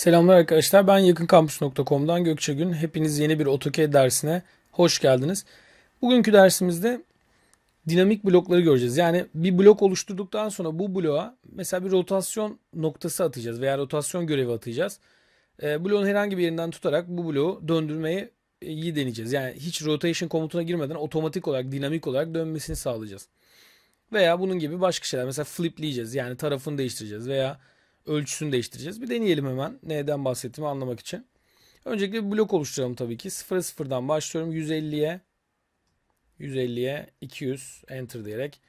Selamlar arkadaşlar. Ben yakınkampüs.com'dan Gökçe Gün. Hepiniz yeni bir AutoCAD dersine hoş geldiniz. Bugünkü dersimizde dinamik blokları göreceğiz. Yani bir blok oluşturduktan sonra bu bloğa mesela bir rotasyon noktası atacağız veya rotasyon görevi atacağız. E, bloğun herhangi bir yerinden tutarak bu bloğu döndürmeyi e, iyi deneyeceğiz. Yani hiç rotation komutuna girmeden otomatik olarak dinamik olarak dönmesini sağlayacağız. Veya bunun gibi başka şeyler. Mesela flipleyeceğiz. Yani tarafını değiştireceğiz veya ölçüsünü değiştireceğiz. Bir deneyelim hemen neden bahsettiğimi anlamak için. Öncelikle bir blok oluşturalım tabii ki. 0'a 0'dan başlıyorum. 150'ye 150'ye 200 enter diyerek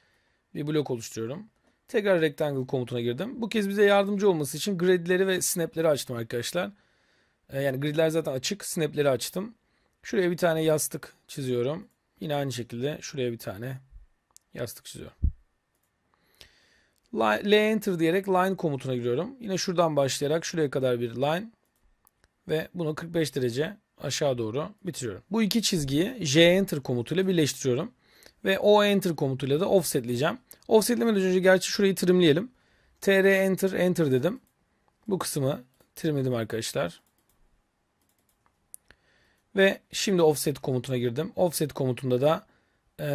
bir blok oluşturuyorum. Tekrar rectangle komutuna girdim. Bu kez bize yardımcı olması için gridleri ve snapleri açtım arkadaşlar. Ee, yani gridler zaten açık. Snapleri açtım. Şuraya bir tane yastık çiziyorum. Yine aynı şekilde şuraya bir tane yastık çiziyorum. L enter diyerek line komutuna giriyorum. Yine şuradan başlayarak şuraya kadar bir line ve bunu 45 derece aşağı doğru bitiriyorum. Bu iki çizgiyi J enter komutuyla birleştiriyorum. Ve O enter komutuyla da offsetleyeceğim. Offsetlemeden önce gerçi şurayı trimleyelim. TR enter enter dedim. Bu kısmı trimledim arkadaşlar. Ve şimdi offset komutuna girdim. Offset komutunda da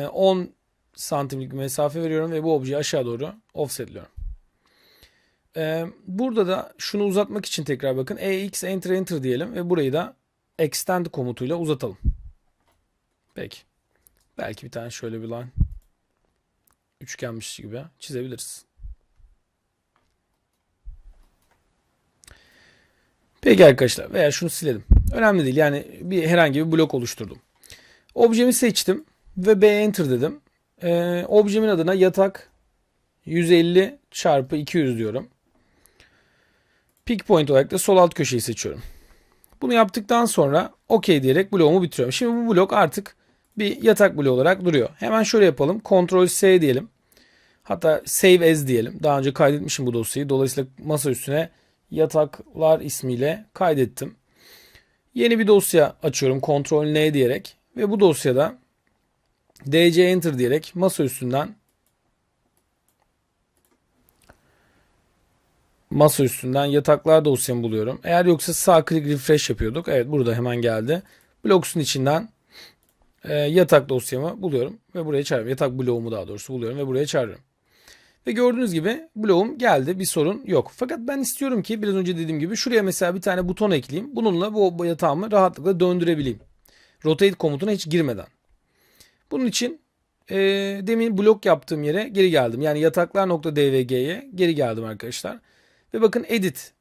10 santimlik bir mesafe veriyorum ve bu objeyi aşağı doğru offsetliyorum. Ee, burada da şunu uzatmak için tekrar bakın. EX enter enter diyelim ve burayı da extend komutuyla uzatalım. Peki. Belki bir tane şöyle bir line üçgenmiş gibi çizebiliriz. Peki arkadaşlar veya şunu silelim. Önemli değil yani bir herhangi bir blok oluşturdum. Objemi seçtim ve B enter dedim. Ee, objemin adına yatak 150 çarpı 200 diyorum. Pick point olarak da sol alt köşeyi seçiyorum. Bunu yaptıktan sonra OK diyerek bloğumu bitiriyorum. Şimdi bu blok artık bir yatak bloğu olarak duruyor. Hemen şöyle yapalım. Ctrl S diyelim. Hatta Save As diyelim. Daha önce kaydetmişim bu dosyayı. Dolayısıyla masa üstüne yataklar ismiyle kaydettim. Yeni bir dosya açıyorum. Ctrl N diyerek. Ve bu dosyada DC Enter diyerek masa üstünden masa üstünden yataklar dosyamı buluyorum. Eğer yoksa sağ klik refresh yapıyorduk. Evet burada hemen geldi. Bloks'un içinden e, yatak dosyamı buluyorum ve buraya çağırıyorum. Yatak bloğumu daha doğrusu buluyorum ve buraya çağırıyorum. Ve gördüğünüz gibi bloğum geldi. Bir sorun yok. Fakat ben istiyorum ki biraz önce dediğim gibi şuraya mesela bir tane buton ekleyeyim. Bununla bu yatağımı rahatlıkla döndürebileyim. Rotate komutuna hiç girmeden. Bunun için e, demin blok yaptığım yere geri geldim. Yani yataklar.dvg'ye geri geldim arkadaşlar. Ve bakın edit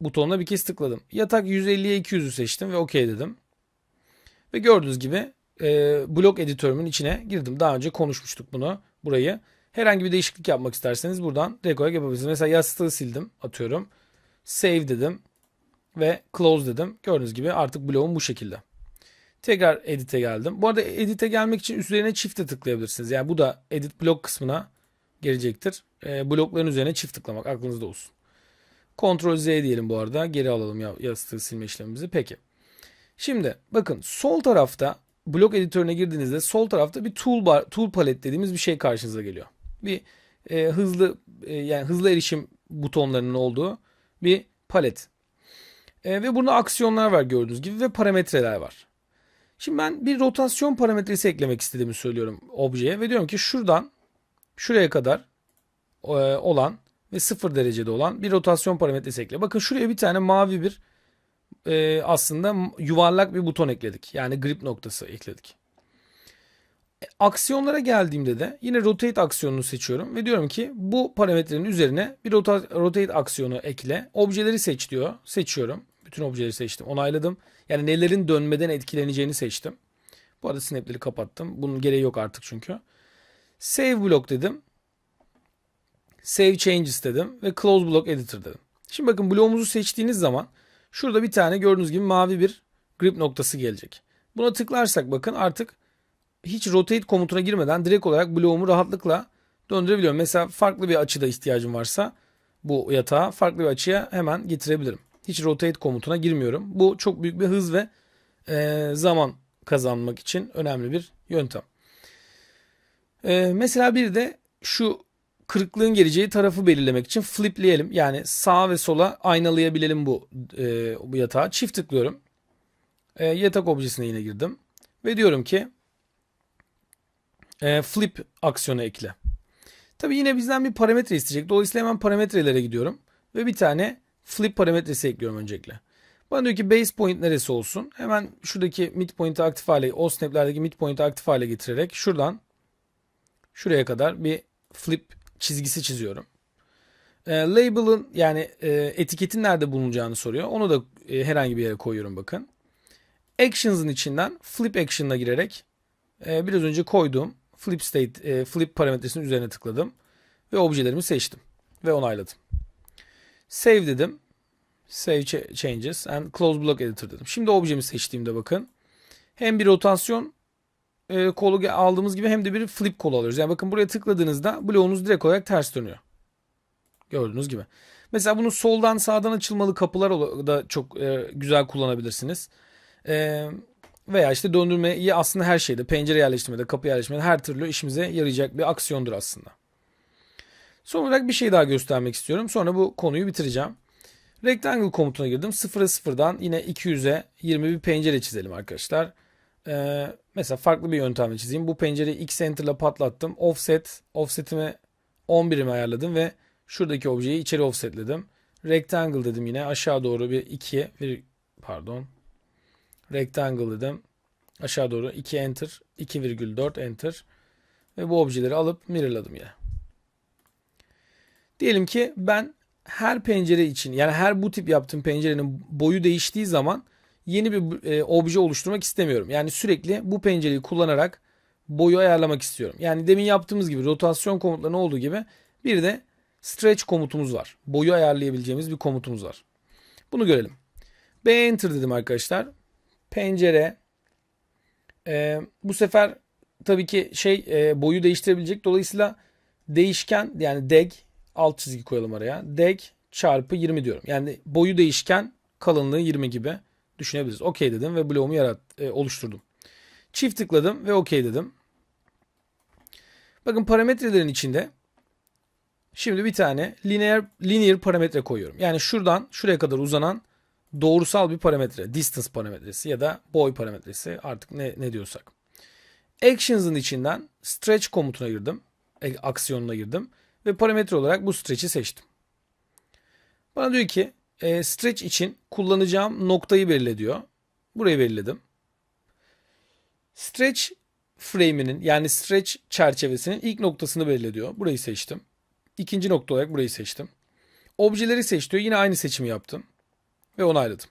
butonuna bir kez tıkladım. Yatak 150'ye 200'ü seçtim ve OK dedim. Ve gördüğünüz gibi e, blok editörümün içine girdim. Daha önce konuşmuştuk bunu burayı. Herhangi bir değişiklik yapmak isterseniz buradan direkt yapabilirsiniz. Mesela yastığı sildim atıyorum. Save dedim ve close dedim. Gördüğünüz gibi artık bloğum bu şekilde. Tekrar edit'e geldim. Bu arada edit'e gelmek için üzerine çifte tıklayabilirsiniz. Yani bu da edit blok kısmına gelecektir. E, blokların üzerine çift tıklamak aklınızda olsun. Ctrl Z diyelim bu arada. Geri alalım ya yastığı silme işlemimizi. Peki. Şimdi bakın sol tarafta blok editörüne girdiğinizde sol tarafta bir toolbar, tool palet dediğimiz bir şey karşınıza geliyor. Bir e, hızlı e, yani hızlı erişim butonlarının olduğu bir palet. E, ve burada aksiyonlar var gördüğünüz gibi ve parametreler var. Şimdi ben bir rotasyon parametresi eklemek istediğimi söylüyorum objeye ve diyorum ki şuradan şuraya kadar e, olan ve 0 derecede olan bir rotasyon parametresi ekle. Bakın şuraya bir tane mavi bir e, aslında yuvarlak bir buton ekledik. Yani grip noktası ekledik. E, aksiyonlara geldiğimde de yine rotate aksiyonunu seçiyorum ve diyorum ki bu parametrenin üzerine bir rota, rotate aksiyonu ekle. Objeleri seç diyor. Seçiyorum. Bütün objeleri seçtim. Onayladım. Yani nelerin dönmeden etkileneceğini seçtim. Bu arada snapleri kapattım. Bunun gereği yok artık çünkü. Save block dedim. Save changes dedim ve close block editor dedim. Şimdi bakın bloğumuzu seçtiğiniz zaman şurada bir tane gördüğünüz gibi mavi bir grip noktası gelecek. Buna tıklarsak bakın artık hiç rotate komutuna girmeden direkt olarak bloğumu rahatlıkla döndürebiliyorum. Mesela farklı bir açıda ihtiyacım varsa bu yatağa farklı bir açıya hemen getirebilirim. Hiç rotate komutuna girmiyorum. Bu çok büyük bir hız ve e, zaman kazanmak için önemli bir yöntem. E, mesela bir de şu kırıklığın geleceği tarafı belirlemek için flipleyelim. Yani sağa ve sola aynalayabilelim bu, e, bu yatağı. Çift tıklıyorum. E, yatak objesine yine girdim. Ve diyorum ki e, flip aksiyonu ekle. Tabi yine bizden bir parametre isteyecek. Dolayısıyla hemen parametrelere gidiyorum. Ve bir tane flip parametresi ekliyorum öncelikle. Bana diyor ki base point neresi olsun? Hemen şuradaki midpoint'i aktif hale, o snap'lerdeki midpoint'i aktif hale getirerek şuradan şuraya kadar bir flip çizgisi çiziyorum. E, label'ın yani e, etiketin nerede bulunacağını soruyor. Onu da e, herhangi bir yere koyuyorum bakın. Actions'ın içinden flip action'ına girerek e, biraz önce koyduğum flip state e, flip parametresinin üzerine tıkladım ve objelerimi seçtim ve onayladım. Save dedim. Save changes and close block editor dedim. Şimdi objemi seçtiğimde bakın hem bir rotasyon e, kolu aldığımız gibi hem de bir flip kolu alıyoruz. Yani bakın buraya tıkladığınızda bloğunuz direkt olarak ters dönüyor. Gördüğünüz gibi. Mesela bunu soldan sağdan açılmalı kapılar da çok e, güzel kullanabilirsiniz. E, veya işte döndürmeyi aslında her şeyde pencere yerleştirmede, kapı yerleştirmede her türlü işimize yarayacak bir aksiyondur aslında. Son olarak bir şey daha göstermek istiyorum. Sonra bu konuyu bitireceğim. Rectangle komutuna girdim. 0'a 0'dan yine 200'e 20 bir pencere çizelim arkadaşlar. Ee, mesela farklı bir yöntemle çizeyim. Bu pencereyi X Enter ile patlattım. Offset, offsetimi 11'ime ayarladım ve şuradaki objeyi içeri offsetledim. Rectangle dedim yine aşağı doğru bir 2 bir pardon. Rectangle dedim. Aşağı doğru 2 enter, 2,4 enter ve bu objeleri alıp mirrorladım yine. Diyelim ki ben her pencere için yani her bu tip yaptığım pencerenin boyu değiştiği zaman yeni bir e, obje oluşturmak istemiyorum. Yani sürekli bu pencereyi kullanarak boyu ayarlamak istiyorum. Yani demin yaptığımız gibi rotasyon komutlarının olduğu gibi bir de stretch komutumuz var. Boyu ayarlayabileceğimiz bir komutumuz var. Bunu görelim. B enter dedim arkadaşlar. Pencere e, bu sefer tabii ki şey e, boyu değiştirebilecek. Dolayısıyla değişken yani deg alt çizgi koyalım araya. Deg çarpı 20 diyorum. Yani boyu değişken kalınlığı 20 gibi düşünebiliriz. OK dedim ve bloğumu yarat, e, oluşturdum. Çift tıkladım ve OK dedim. Bakın parametrelerin içinde şimdi bir tane linear, linear parametre koyuyorum. Yani şuradan şuraya kadar uzanan doğrusal bir parametre. Distance parametresi ya da boy parametresi artık ne, ne diyorsak. Actions'ın içinden stretch komutuna girdim. E, aksiyonuna girdim. Ve parametre olarak bu stretch'i seçtim. Bana diyor ki e, stretch için kullanacağım noktayı belirle diyor. Burayı belirledim. Stretch frame'inin yani stretch çerçevesinin ilk noktasını belirle diyor. Burayı seçtim. İkinci nokta olarak burayı seçtim. Objeleri seç diyor. Yine aynı seçimi yaptım. Ve onayladım.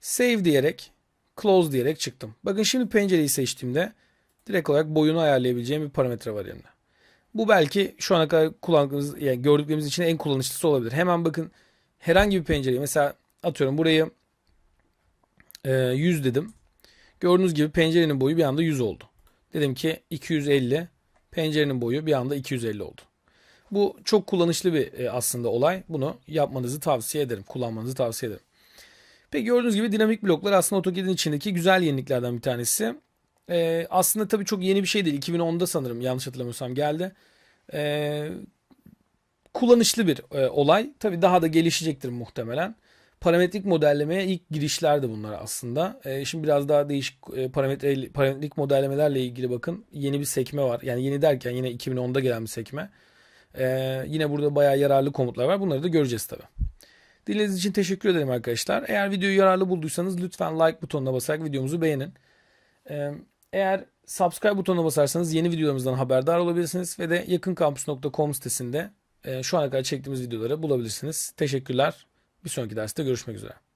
Save diyerek close diyerek çıktım. Bakın şimdi pencereyi seçtiğimde direkt olarak boyunu ayarlayabileceğim bir parametre var elimde. Bu belki şu ana kadar kullandığımız, yani gördüklerimiz için en kullanışlısı olabilir. Hemen bakın herhangi bir pencereyi mesela atıyorum burayı e, 100 dedim. Gördüğünüz gibi pencerenin boyu bir anda 100 oldu. Dedim ki 250 pencerenin boyu bir anda 250 oldu. Bu çok kullanışlı bir e, aslında olay. Bunu yapmanızı tavsiye ederim. Kullanmanızı tavsiye ederim. Peki gördüğünüz gibi dinamik bloklar aslında AutoCAD'in içindeki güzel yeniliklerden bir tanesi. Ee, aslında tabii çok yeni bir şey değil. 2010'da sanırım yanlış hatırlamıyorsam geldi. Ee, kullanışlı bir e, olay. Tabii daha da gelişecektir muhtemelen. Parametrik modellemeye ilk girişler de bunlar aslında. Ee, şimdi biraz daha değişik e, parametre, parametrik modellemelerle ilgili bakın. Yeni bir sekme var. Yani yeni derken yine 2010'da gelen bir sekme. Ee, yine burada bayağı yararlı komutlar var. Bunları da göreceğiz tabii. Dinlediğiniz için teşekkür ederim arkadaşlar. Eğer videoyu yararlı bulduysanız lütfen like butonuna basarak videomuzu beğenin. Ee, eğer subscribe butonuna basarsanız yeni videolarımızdan haberdar olabilirsiniz ve de yakınkampus.com sitesinde e, şu ana kadar çektiğimiz videoları bulabilirsiniz. Teşekkürler. Bir sonraki derste görüşmek üzere.